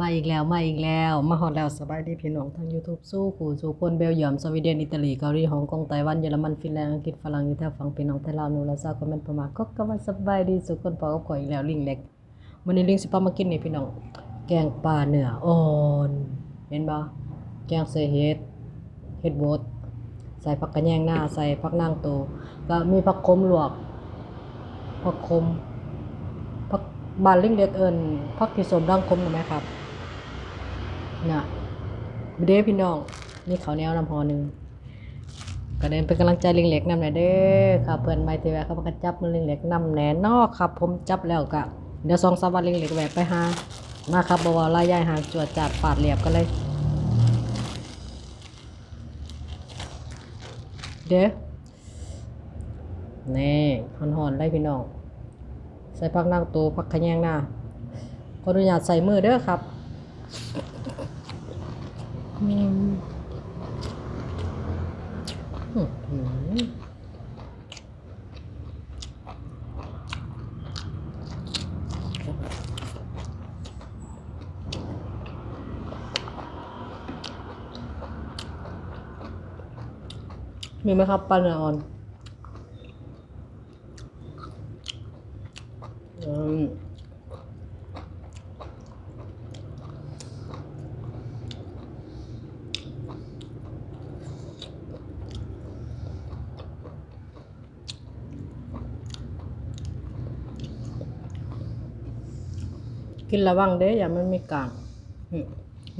มาอีกแล้วมาอีกแล้ว มาฮอดแล้วสบายดีพี่น้องทาง YouTube สู้ขู่สู่คนเบลเยียมสวีเดนอิตาลีเกาหลีฮ่องกงไต้หวันเยอรมันฟินแลนด์อังกฤษฝรั่งอยู่แถวฝั่งพี่น้องไทยลาวนูและซาคอมเมนต์ประมาณก็ก็ว่าสบายดีสุขคนพอกับข่อยอีกแล้วลิงเล็กมื้อนี้ลิงสิพามากินนี่พี่น้อง แกงปลาเนื้ออ่อนเห็นบ่แกงใส่เห็ดเห็ดบดใส่ผักกระแยงหน้าใส่ผักนางโตก็มีผักขมลวกผักขมพักบานล็กเล็กเอิญพักที่สมร่างคมถูกไหมครับ น่ะเด้พี่น้อง นี่เขาวเหนียวนำหอหนึ่งก็เดินเป็นกำลังใจลิงเล็กนำหน่อยเด้อครับเพื่อนไม่ทีแวเขาก็จับมือลิงเล็กนำแหน่นอกครับ ผมจับแล้วก็เดี๋ยวสองสามวันลิงเล็กแหวะไปหามาครับบวาลายยายหางจวดจัดปาดเหลียบกันเลย เด้อนี่หอนๆได้พี่น้อง ใส่ผักนางตูผักขยงหน้าขออนุญาตใส่มือเด้อครับ อืมอืมมีไหมครับปลาเนื้ออ่อน อืม กินระวังเด้อย่ามันมีกลาง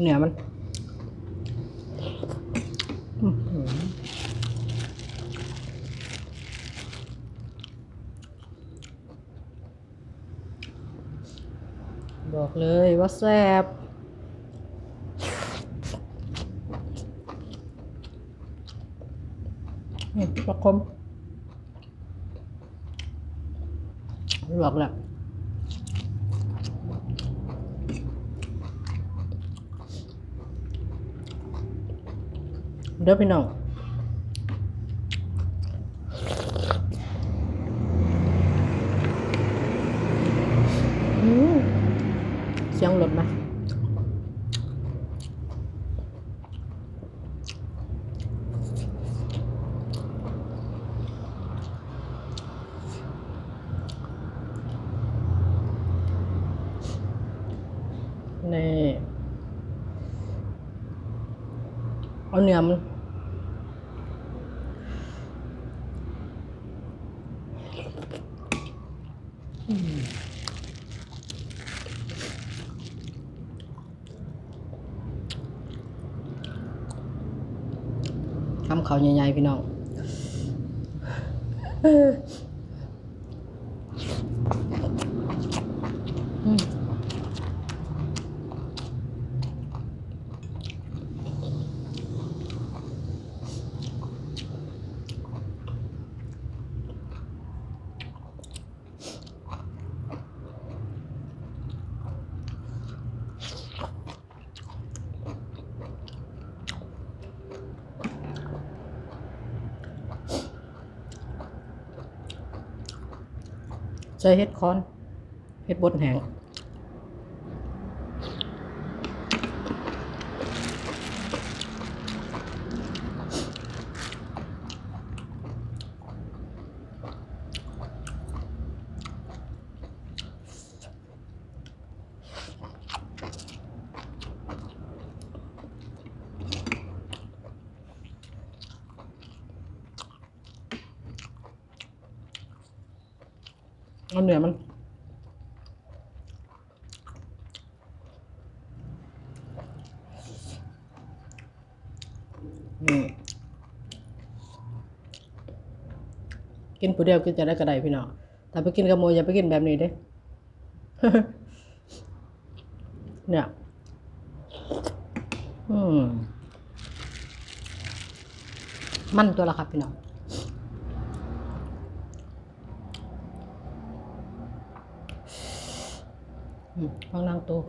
เหนือมันบอกเลยว่าแซ่บนี่ปลาคมบอกแล้ว เด้อพี่น้องอืมเสียงรถไหมนี่ เอาเนื้อมันทำเขาใหญ่ๆพี่น้อง ใช้เฮ็ดคอน เฮ็ดบดแห้ง เอาเนื้อมันกินผู้เดียวกินจะได้กระไดพี่น้องแต่ไปกินกับโมอย่าไปกินแบบนี้เด้เนี่ยอืมมันตัวละครับพี่น้อง ฟังนางตัว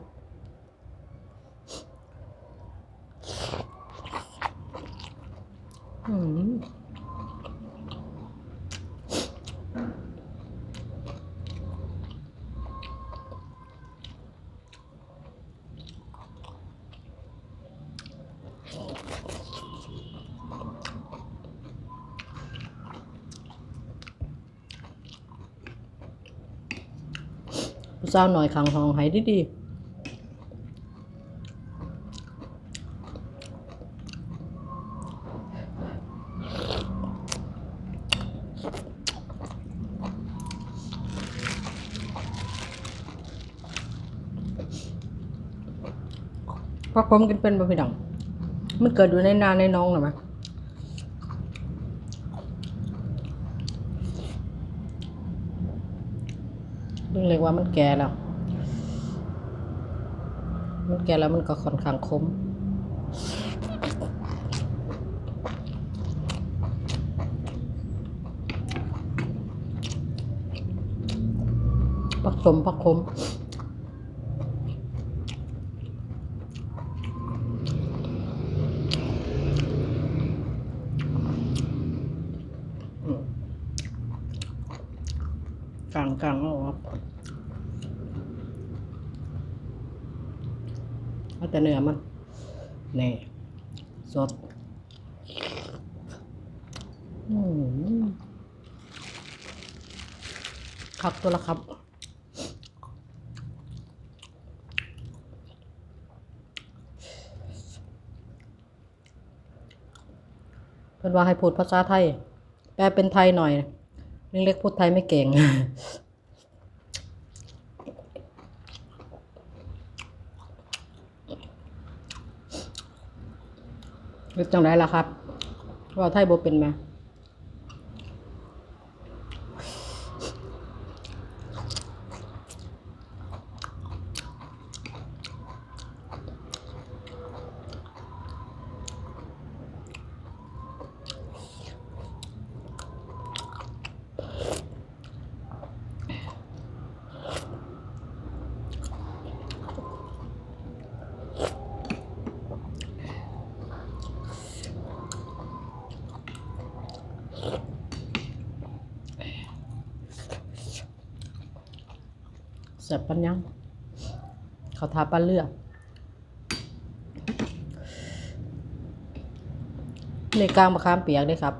อืม ผู้สาวหน่อยขังห้องให้ดีๆเพราะผมกินเป็นบ่พี่ดังมันเกิดอยู่ในนาในน้องหรือไหม ยเรื่องเรียกว่ามันแก่แล้ว มันแก่แล้วมันก็ค่อนข้างคมผักสมผักคมอืม ลางกลางๆเอาออกเอาแต่เนื้อมันนี่สดอืมครับตัวละครับเพิ่นว่าให้พูดภาษาไทย แปลเป็นไทยหน่อย เล็กๆพูดไทยไม่เก่งรียกจังไรล่ะครับ ว่าไทยโบเป็นไหม แซ่บปันยังเขาทาปันเลือดในกลางมะขามเปียกด้วยครับ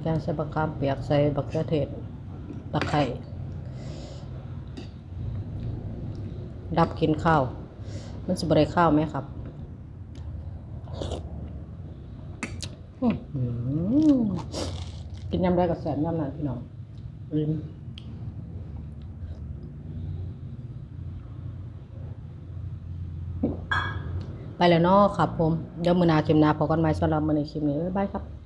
แกงใส่มะขามเปียกใส่บักเขือเทศตะไคร้ดับกินข้าว มันสิบได้ข้าวไหมครับกินยำได้กับแสบยำนั้นพี่น้องอืม ไปแล้วเนาะครับผมเดี๋ยวมือหนาคลิปหนาพอกันไหมสำหรับมือในคลิปนี้บ๊ายบายครับ